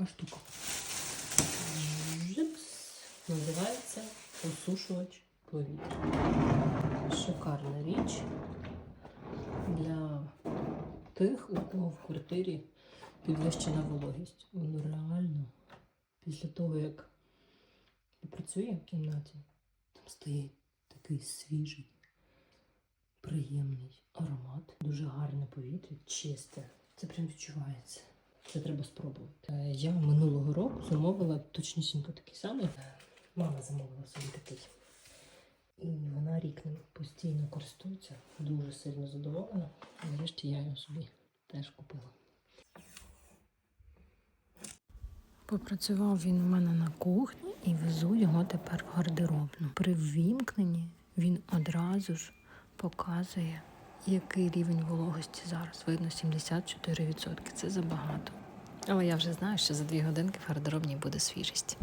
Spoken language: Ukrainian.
Така штука. Жипс. Називається осушувач повітря. Шикарна річ для тих, у кого в квартирі підвищена вологість. Воно реально після того, як працює в кімнаті, там стає такий свіжий, приємний аромат. Дуже гарне повітря, чисте. Це прям відчувається. Це треба спробувати. Е, Я минулого року замовила точнісінько такий самий. Е, Мама замовила собі такий. І вона рік ним постійно користується, дуже сильно задоволена. Нарешті я його собі теж купила. Попрацював він у мене на кухні і везу його тепер в гардеробну. При ввімкненні він одразу ж показує, який рівень вологості зараз. Видно 74%. Це забагато. Але я вже знаю, що за дві годинки в гардеробній буде свіжість.